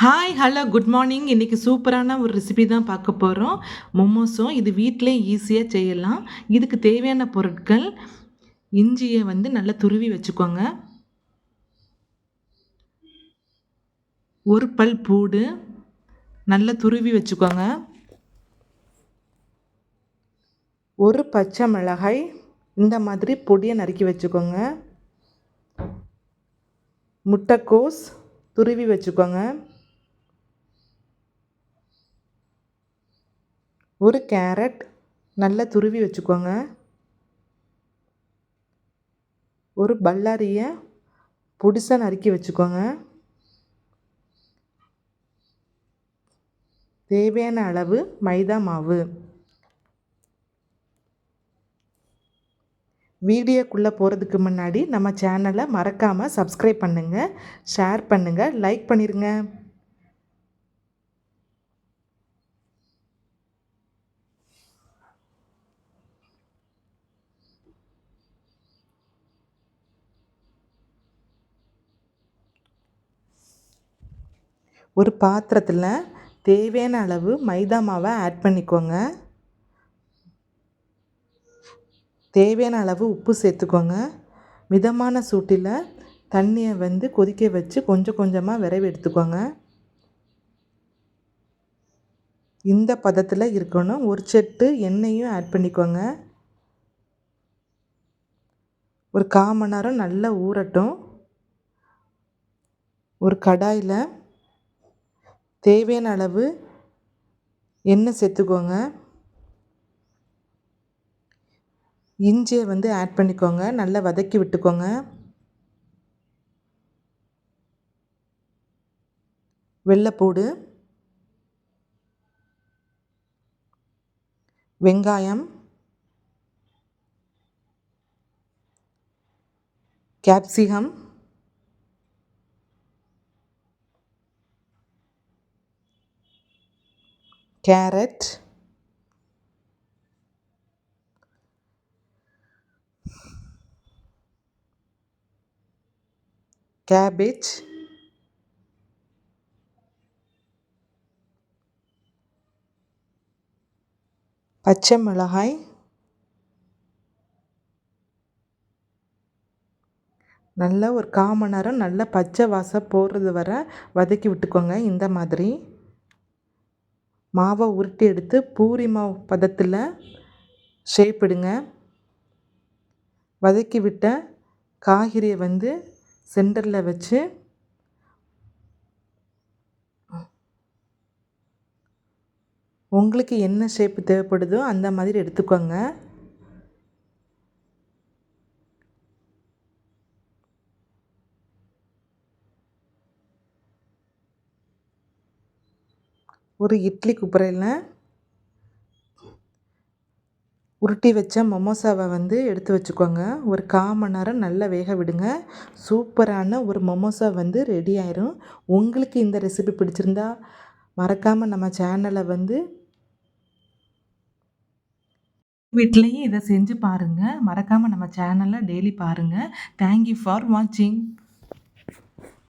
Hi hello good morning இன்றைக்கி சூப்பரான ஒரு ரெசிபி தான் பார்க்க போகிறோம் மொமோஸும் இது வீட்டிலே ஈஸியாக செய்யலாம். இதுக்கு தேவையான பொருட்கள் இஞ்சியை வந்து நல்லா துருவி வச்சுக்கோங்க. ஒரு பல் பூடு நல்லா துருவி வச்சுக்கோங்க. ஒரு பச்சை மிளகாய் இந்த மாதிரி பொடியை நறுக்கி வச்சுக்கோங்க. முட்டைக்கோஸ் துருவி வச்சுக்கோங்க. ஒரு கேரட் நல்லா துருவி வச்சுக்கோங்க. ஒரு பல்லாரியை பொடிசாக நறுக்கி வச்சுக்கோங்க. தேவையான அளவு மைதா மாவு. வீடியோக்குள்ளே போகிறதுக்கு முன்னாடி நம்ம சேனலை மறக்காமல் சப்ஸ்கிரைப் பண்ணுங்கள் ஷேர் பண்ணுங்கள் லைக் பண்ணிடுங்க ஒரு பாத்திரத்தில் தேவையான அளவு மைதா மாவை ஆட் பண்ணிக்கோங்க. தேவையான அளவு உப்பு சேர்த்துக்கோங்க. மிதமான சூட்டில் தண்ணியை வந்து கொதிக்க வச்சு கொஞ்சம் கொஞ்சமாக விரைவு எடுத்துக்கோங்க. இந்த பதத்தில் இருக்கணும். ஒரு செட்டு எண்ணெயும் ஆட் பண்ணிக்கோங்க. ஒரு கால் மணி நேரம் நல்லா ஊறட்டும். ஒரு கடாயில் தேவையான அளவு எண்ணெய் சேர்த்துக்கோங்க. இஞ்சியை வந்து ஆட் பண்ணிக்கோங்க. நல்லா வதக்கி விட்டுக்கோங்க. வெள்ளைப்பூடு. வெங்காயம். கேப்சிகம் கேரட் கேபேஜ் பச்சை மிளகாய். நல்லா ஒரு கால் மணி நேரம் நல்லா பச்சை வாசம் போடுறது வர வதக்கி விட்டுக்கோங்க இந்த மாதிரி. மாவை உருட்டி எடுத்து பூரி மாவு பதத்தில் ஷேப் எடுங்க. வதக்கி விட்ட காய்கறியை வந்து சென்டரில் வச்சு உங்களுக்கு என்ன ஷேப் தேவைப்படுதோ அந்த மாதிரி எடுத்துக்கோங்க. ஒரு இட்லி குப்புறையில் உருட்டி வச்ச மொமோசாவை வந்து எடுத்து வச்சுக்கோங்க. ஒரு கால் மணி நேரம் நல்லா வேக விடுங்க. சூப்பரான ஒரு மொமோசா வந்து ரெடி ஆயிரும். உங்களுக்கு இந்த ரெசிபி பிடிச்சிருந்தா மறக்காமல் நம்ம சேனலை வந்து வீட்லேயும் இதை செஞ்சு பாருங்கள் மறக்காமல் நம்ம சேனலை டெய்லி பாருங்கள் தேங்க்யூ ஃபார் வாட்சிங்